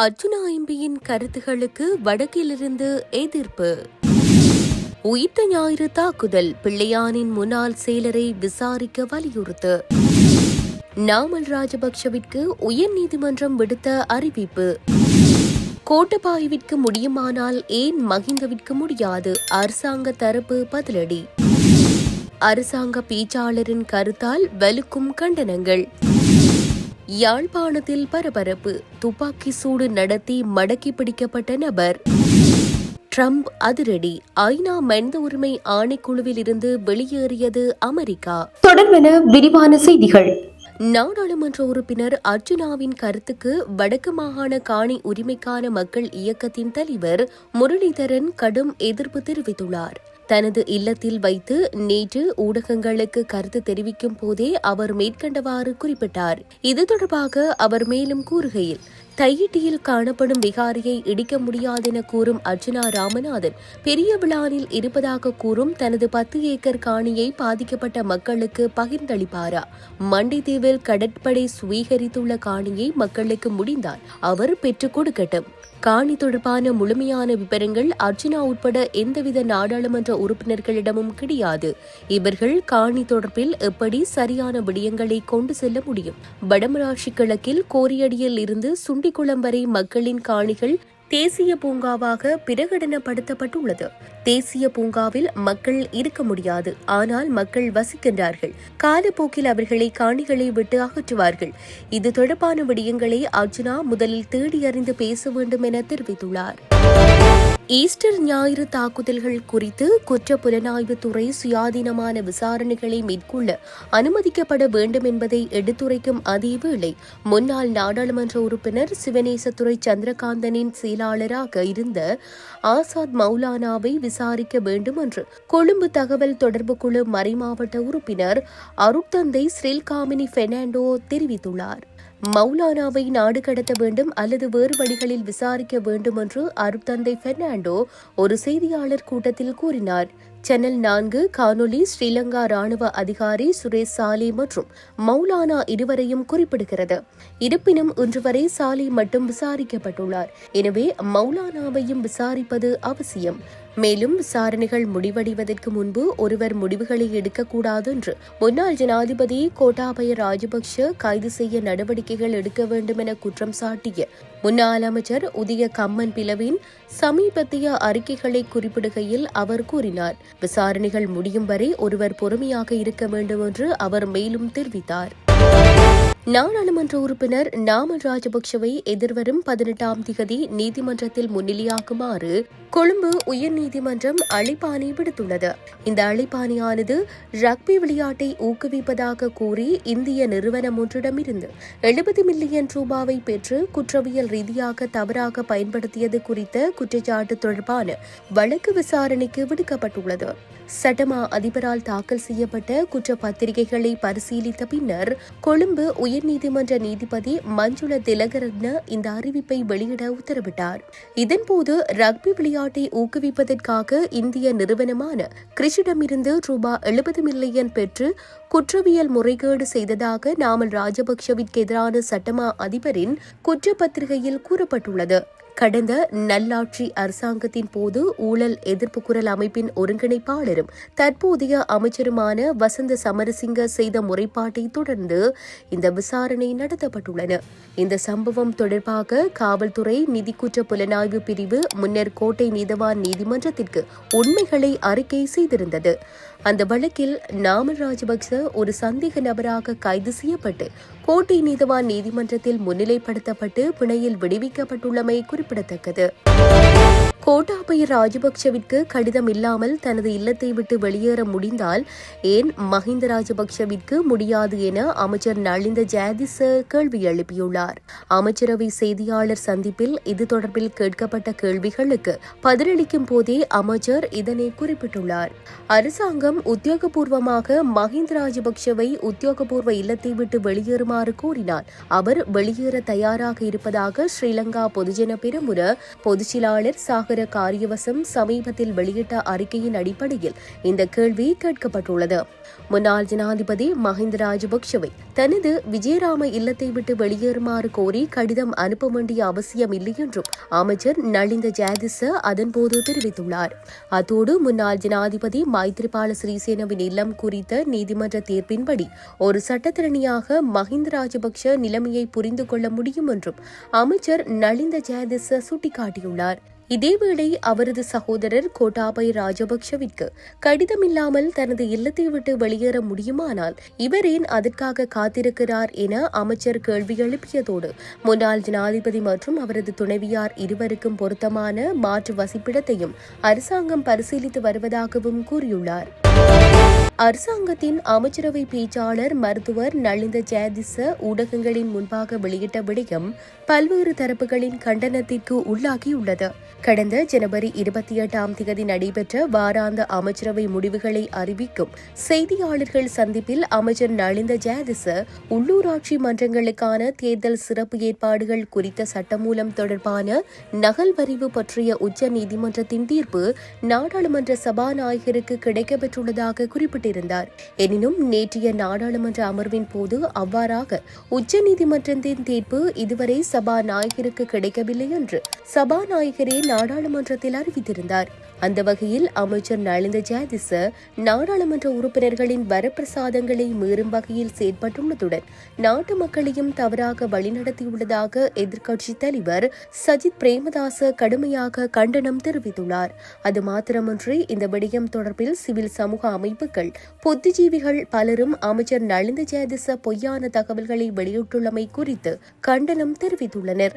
அர்ஜுனா ஐம்பியின் கருத்துகளுக்கு வடக்கிலிருந்து எதிர்ப்பு. உயிர்த்த ஞாயிறு தாக்குதல் பிள்ளையானின் முன்னாள் செயலரை விசாரிக்க வலியுறுத்து. நாமல் ராஜபக்ஷவிற்கு உயர் நீதிமன்றம் விடுத்த அறிவிப்பு. கோட்டபாயவிற்கு முடியுமானால் ஏன் மகிந்தவிற்கு முடியாது? அரசாங்க தரப்பு பதிலடி. அரசாங்க பேச்சாளரின் கருத்தால் வலுக்கும் கண்டனங்கள். யாழ்ப்பாணத்தில் பரபரப்பு துப்பாக்கி சூடு நடத்தி மடக்கி பிடிக்கப்பட்ட நபர். ட்ரம்ப் அதிரடி ஐநா மனித உரிமை ஆணைக்குழுவில் இருந்து வெளியேறியது அமெரிக்கா. தொடர்பென விரிவான செய்திகள். நாடாளுமன்ற உறுப்பினர் அர்ஜுனாவின் கருத்துக்கு வடக்கு மாகாண காணி உரிமைக்கான மக்கள் இயக்கத்தின் தலைவர் முரளிதரன் கடும் எதிர்ப்பு தெரிவித்துள்ளார். தனது இல்லத்தில் வைத்து நேற்று ஊடகங்களுக்கு கருத்து தெரிவிக்கும் போதே அவர் மேற்கண்டவாறு குறிப்பிட்டார். இது தொடர்பாக அவர் மேலும் கூறுகையில் தையிட்டியில் காணப்படும் விகாரியை இடிக்க முடியாதென கூறும் அர்ஜுனா ராமநாதன் பெரிய விழானில் இருப்பதாக கூறும் தனது பத்து ஏக்கர் காணியை பாதிக்கப்பட்ட மக்களுக்கு பகிர்ந்தளிப்பாரா? மண்டிதீவில் கடற்படை சுவீகரித்துள்ள காணியை மக்களுக்கு முடிந்தால் அவர் பெற்றுக் கொடுக்கட்டும். காணி தொடர்பான முழுமையான விவரங்கள் அர்ஜுனா உட்பட எந்தவித நாடாளுமன்ற உறுப்பினர்களிடமும் கிடையாது. இவர்கள் காணி தொடர்பில் எப்படி சரியான விடயங்களை கொண்டு செல்ல முடியும்? வடமராட்சி கிழக்கில் கோரியடியில் இருந்து சுண்டிக்குளம் வரை மக்களின் காணிகள் தேசிய பூங்காவாக பிரகடனப்படுத்தப்பட்டுள்ளது. தேசிய பூங்காவில் மக்கள் இருக்க முடியாது. ஆனால் மக்கள் வசிக்கின்றார்கள். காலப்போக்கில் அவர்களை காணிகளை விட்டு அகற்றுவார்கள். இது தொடர்பான விடயங்களை அர்ஜுனா முதலில் தேடி அறிந்து பேச வேண்டும் என தெரிவித்துள்ளார். ஈஸ்டர் ஞாயிறு தாக்குதல்கள் குறித்து குற்ற புலனாய்வு துறை சுயாதீனமான விசாரணைகளை மேற்கொள்ள அனுமதிக்கப்பட வேண்டும் என்பதை எடுத்துரைக்கும் அதேவேளை முன்னாள் நாடாளுமன்ற உறுப்பினர் சிவனேசத்துறை சந்திரகாந்தனின் செயலாளராக இருந்த ஆசாத் மௌலானாவை விசாரிக்க வேண்டும் என்று கொழும்பு தகவல் தொடர்பு குழு மறைமாவட்ட உறுப்பினர் அருட்தந்தை ஸ்ரீல்காமினி பெர்னாண்டோ தெரிவித்துள்ளார். மௌலானாவை நாடு கடத்த வேண்டும் அல்லது வேறு வழிகளில் விசாரிக்க வேண்டும் என்று அருட்தந்தை பெர்னாண்டோ ஒரு செய்தியாளர் கூட்டத்தில் கூறினார். சேனல் நான்கு காணொலி ஸ்ரீலங்கா ராணுவ அதிகாரி சுரேஷ் சாலே மற்றும் மௌலானா இருவரையும் குறிப்பிடுகிறது. இருப்பினும் இன்று வரை சாலே மட்டும் விசாரிக்கப்பட்டுள்ளார். எனவே மௌலானாவையும் விசாரிப்பது அவசியம். மேலும் விசாரணைகள் முடிவடைவதற்கு முன்பு ஒருவர் முடிவுகளை எடுக்கக்கூடாது என்று முன்னாள் ஜனாதிபதி கோட்டாபய ராஜபக்ஷ கைது செய்ய நடவடிக்கைகள் எடுக்க வேண்டும் என குற்றம் சாட்டிய முன்னாள் அமைச்சர் உதய கம்மன் பிளவின் சமீபத்திய அறிக்கைகளை குறிப்பிடுகையில் அவர் கூறினார். விசாரணைகள் முடியும் வரை ஒருவர் பொறுமையாக இருக்க வேண்டும் என்று அவர் மேலும் தெரிவித்தார். நாடாளுமன்ற உறுப்பினர் நாமல் ராஜபக்சவை எதிர்வரும் பதினெட்டாம் திகதி நீதிமன்றத்தில் முன்னிலையாக்குமாறு கொழும்பு உயர்நீதிமன்றம் அழைப்பாணை விடுத்துள்ளது. இந்த அழைப்பாணையானது ரக்பி விளையாட்டை ஊக்குவிப்பதாக கூறி இந்திய நிறுவனம் ஒன்றிடமிருந்து எழுபது மில்லியன் ரூபாவை பெற்று குற்றவியல் ரீதியாக தவறாக பயன்படுத்தியது குறித்த குற்றச்சாட்டு தொடர்பான வழக்கு விசாரணைக்கு விடுக்கப்பட்டுள்ளது. சட்டமா அதிபரால் தாக்கல் செய்யப்பட்ட குற்றப்பத்திரிகைகளை பரிசீலித்த பின்னர் கொழும்பு உயர்நீதிமன்ற நீதிபதி மஞ்சுள திலகரத்ன இந்த அறிவிப்பை வெளியிட உத்தரவிட்டார். இதன்போது ரக்பி விளையாட்டை ஊக்குவிப்பதற்காக இந்திய நிறுவனமான கிரிஷிடமிருந்து ரூபாய் எழுபது மில்லியன் பெற்று குற்றவியல் முறைகேடு செய்ததாக நாமல் ராஜபக்ஷவிற்கு எதிரான சட்டமா அதிபரின் குற்றப்பத்திரிகையில் கூறப்பட்டுள்ளது. கடந்த நல்லாட்சி அரசாங்கத்தின் போது ஊழல் எதிர்ப்பு குரல் அமைப்பின் ஒருங்கிணைப்பாளரும் தற்போதைய அமைச்சருமான வசந்த சமரசிங்க செய்த முறைப்பாட்டை தொடர்ந்து இந்த விசாரணை நடத்தப்பட்டுள்ளன. இந்த சம்பவம் தொடர்பாக காவல்துறை நிதிக்குற்ற புலனாய்வு பிரிவு முன்னர் கோட்டை நீதவான் நீதிமன்றத்திற்கு உண்மைகளை அறிக்கை செய்திருந்தது. அந்த வழக்கில் நாமல் ராஜபக்ச ஒரு சந்தேக நபராக கைது செய்யப்பட்டு கோட்டை நீதவான் நீதிமன்றத்தில் முன்னிலைப்படுத்தப்பட்டு பிணையில் விடுவிக்கப்பட்டுள்ளமை குறிப்பிடத்தக்கது. கோட்டாபய ராஜபக்சவிற்கு கடிதம் இல்லாமல் தனது இல்லத்தை விட்டு வெளியேற முடிந்தால் ஏன் மஹிந்த ராஜபக்சவிற்கு முடியாது என அமைச்சர் நளிந்த ஜாதிச கேள்வி எழுப்பியுள்ளார். அமைச்சரவை செய்தியாளர் சந்திப்பில் இது தொடர்பில் கேட்கப்பட்ட கேள்விகளுக்கு பதிலளிக்கும் போதே அமைச்சர் இதனை குறிப்பிட்டுள்ளார். அரசாங்கம் உத்தியோகபூர்வமாக மஹிந்த ராஜபக்சவை உத்தியோகபூர்வ இல்லத்தை விட்டு வெளியேறுமாறு கூறினார் அவர் வெளியேற தயாராக இருப்பதாக ஸ்ரீலங்கா பொதுஜன பெருமுற பொதுச்செயலாளர் சாகர் ராஜபக்சேகர காரியவசம் சமீபத்தில் வெளியிட்ட அறிக்கையின் அடிப்படையில் இந்த கேள்வி கேட்கப்பட்டுள்ளது. முன்னாள் ஜனாதிபதி மஹிந்த ராஜபக்சவை தனது விஜயராம இல்லத்தை விட்டு வெளியேறுமாறு கோரி கடிதம் அனுப்ப வேண்டிய அவசியம் இல்லை என்றும் அமைச்சர் நளிந்த ஜாதிச அதன்போது தெரிவித்துள்ளார். அத்தோடு முன்னாள் ஜனாதிபதி மைத்ரிபால சிறிசேனவின் இல்லம் குறித்த நீதிமன்ற தீர்ப்பின்படி ஒரு சட்டத்திறனியாக மஹிந்த ராஜபக்ஷ நிலைமையை புரிந்து கொள்ள முடியும் என்றும் அமைச்சர் நளிந்த ஜெயதிச சுட்டிக்காட்டியுள்ளார். இதேவேளை அவரது சகோதரர் கோட்டாபய ராஜபக்ஷவிற்கு கடிதமில்லாமல் தனது இல்லத்தை விட்டு வெளியேற முடியுமானால் இவரேன் அதற்காக காத்திருக்கிறார் என அமைச்சர் கேள்வி எழுப்பியதோடு முன்னாள் ஜனாதிபதி மற்றும் அவரது துணைவியார் இருவருக்கும் பொருத்தமான மாற்று வசிப்பிடத்தையும் அரசாங்கம் பரிசீலித்து வருவதாகவும் கூறியுள்ளார். அரசாங்கத்தின் அமைச்சரவை பேச்சாளர் மருத்துவர் நளிந்த ஜெயதிச ஊடகங்களின் முன்பாக வெளியிட்ட விடயம் பல்வேறு தரப்புகளின் கண்டனத்திற்கு உள்ளாகியுள்ளது. கடந்த ஜனவரி இருபத்தி எட்டாம் தேதி நடைபெற்ற வாராந்த அமைச்சரவை முடிவுகளை அறிவிக்கும் செய்தியாளர்கள் சந்திப்பில் அமைச்சர் நளிந்த ஜெயதிச உள்ளூராட்சி மன்றங்களுக்கான தேர்தல் சிறப்பு ஏற்பாடுகள் குறித்த சட்டமூலம் தொடர்பான நகல் வரிவு பற்றிய உச்ச நீதிமன்றத்தின் தீர்ப்பு நாடாளுமன்ற சபாநாயகருக்கு கிடைக்கப்பெற்றுள்ளதாக குறிப்பிட்டிருந்தார் எனினும் நேற்றைய நாடாளுமன்ற அமர்வின் போது அவ்வாறாக உச்சநீதிமன்றத்தின் தீர்ப்பு இதுவரை சபாநாயகருக்கு கிடைக்கவில்லை என்று சபாநாயகரே நாடாளுமன்றத்தில் அறிவித்திருந்தார். அந்த வகையில் அமைச்சர் நளிந்த ஜாதிச நாடாளுமன்ற உறுப்பினர்களின் வரப்பிரசாதங்களை மீறும் வகையில் செயற்பட்டுள்ளதுடன் நாட்டு மக்களையும் தவறாக வழிநடத்தியுள்ளதாக எதிர்க்கட்சித் தலைவர் சஜித் பிரேமதாச கடுமையாக கண்டனம் தெரிவித்துள்ளார். அது மாத்திரமன்றி இந்த விடயம் தொடர்பில் சிவில் சமூக அமைப்புகள் புத்திஜீவிகள் பலரும் அமைச்சர் நளிந்த ஜாதிச பொய்யான தகவல்களை வெளியிட்டுள்ளமை குறித்து கண்டனம் தெரிவித்துள்ளனர்.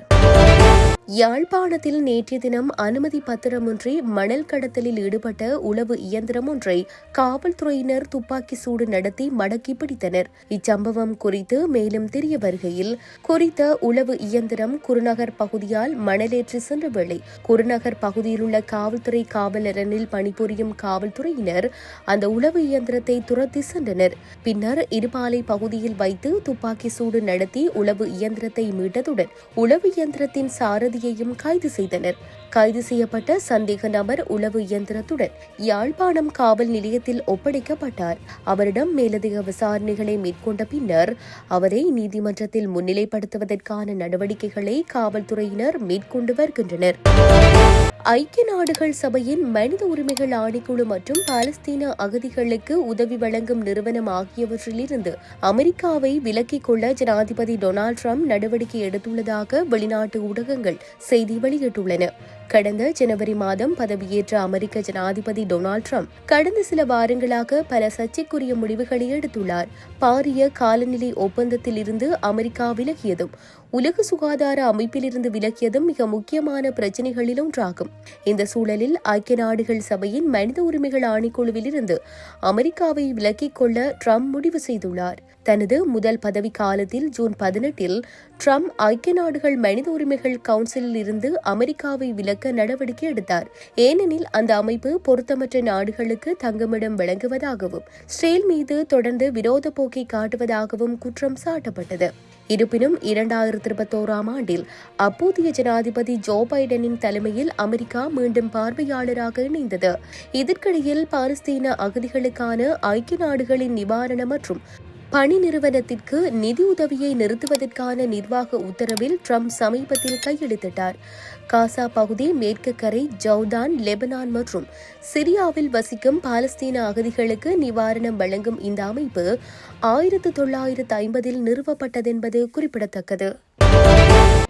யாழ்ப்பாணத்தில் நேற்றைய தினம் அனுமதி பத்திரமின்றி மணல் கடத்தலில் ஈடுபட்ட உளவு இயந்திரம் ஒன்றை காவல்துறையினர் துப்பாக்கி சூடு நடத்தி மடக்கி பிடித்தனர். இச்சம்பவம் குறித்து மேலும் தெரிய வருகையில் குறித்த உளவு இயந்திரம் குருநகர் பகுதியால் மணலேற்றி சென்ற வேளை குருநகர் பகுதியில் உள்ள காவல்துறை காவலரனில் பணிபுரியும் காவல்துறையினர் அந்த உளவு இயந்திரத்தை துரத்தி சென்றனர். பின்னர் இருபாலை பகுதியில் வைத்து துப்பாக்கி சூடு நடத்தி உளவு இயந்திரத்தை மீட்டதுடன் உளவு இயந்திரத்தின் சாரதி சாரதியையும் கைது செய்தனர். கைது செய்யப்பட்ட சந்தேக நபர் உளவு இயந்திரத்துடன் யாழ்ப்பாணம் காவல் நிலையத்தில் ஒப்படைக்கப்பட்டார். அவரிடம் மேலதிக விசாரணைகளை மேற்கொண்ட பின்னர் அவரை நீதிமன்றத்தில் முன்னிலைப்படுத்துவதற்கான நடவடிக்கைகளை காவல்துறையினர் மேற்கொண்டு வருகின்றனர். ஐக்கிய நாடுகள் சபையின் மனித உரிமைகள் ஆணைக்குழு மற்றும் பாலஸ்தீன அகதிகளுக்கு உதவி வழங்கும் நிறுவனம் ஆகியவற்றிலிருந்து அமெரிக்காவை விலக்கிக் கொள்ள ஜனாதிபதி டொனால்டு ட்ரம்ப் நடவடிக்கை எடுத்துள்ளதாக வெளிநாட்டு ஊடகங்கள் செய்தி வெளியிட்டுள்ளன. கடந்த ஜனவரி மாதம் பதவியேற்ற அமெரிக்க ஜனாதிபதி டொனால்ட் ட்ரம்ப் கடந்த சில வாரங்களாக பல சர்ச்சைக்குரிய முடிவுகளை எடுத்துள்ளார். பாரிய காலநிலை ஒப்பந்தத்தில் இருந்து அமெரிக்கா விலகியதும் உலக சுகாதார அமைப்பிலிருந்து விலகியதும் மிக முக்கியமான பிரச்சினைகளில் ஒன்றாகும். இந்த சூழலில் ஐக்கிய நாடுகள் சபையின் மனித உரிமைகள் ஆணைக்குழுவிலிருந்து அமெரிக்காவை விலக்கிக் கொள்ள ட்ரம்ப் முடிவு செய்துள்ளார். தனது முதல் பதவி காலத்தில் ஜூன் பதினெட்டில் ட்ரம்ப் ஐக்கிய நாடுகள் மனித உரிமைகள் கவுன்சிலில் இருந்து அமெரிக்காவை விலக்க நடவடிக்கை எடுத்தார். ஏனெனில் அந்த அமைப்பு பொருத்தமற்ற நாடுகளுக்கு தங்குமிடம் வழங்குவதாகவும் ஸ்ரேல் மீது தொடர்ந்து விரோத போக்கை காட்டுவதாகவும் குற்றம் சாட்டப்பட்டது. இருப்பினும் இரண்டாயிரத்தி இருபத்தோராம் ஆண்டில் அப்போதைய ஜனாதிபதி ஜோ பைடனின் தலைமையில் அமெரிக்கா மீண்டும் பார்வையாளராக இணைந்தது. இதற்கிடையில் பாலஸ்தீன அகதிகளுக்கான ஐக்கிய நாடுகளின் நிவாரண மற்றும் பணி நிறுவனத்திற்கு நிதி உதவியை நிறுத்துவதற்கான நிர்வாக உத்தரவில் ட்ரம்ப் சமீபத்தில் கையெழுத்திட்டார். காசா பகுதி மேற்கு கரை ஜவுதான் லெபனான் மற்றும் சிரியாவில் வசிக்கும் பாலஸ்தீன அகதிகளுக்கு நிவாரணம் வழங்கும் இந்த அமைப்பு ஆயிரத்து தொள்ளாயிரத்து ஐம்பதில் நிறுவப்பட்டதென்பது குறிப்பிடத்தக்கது.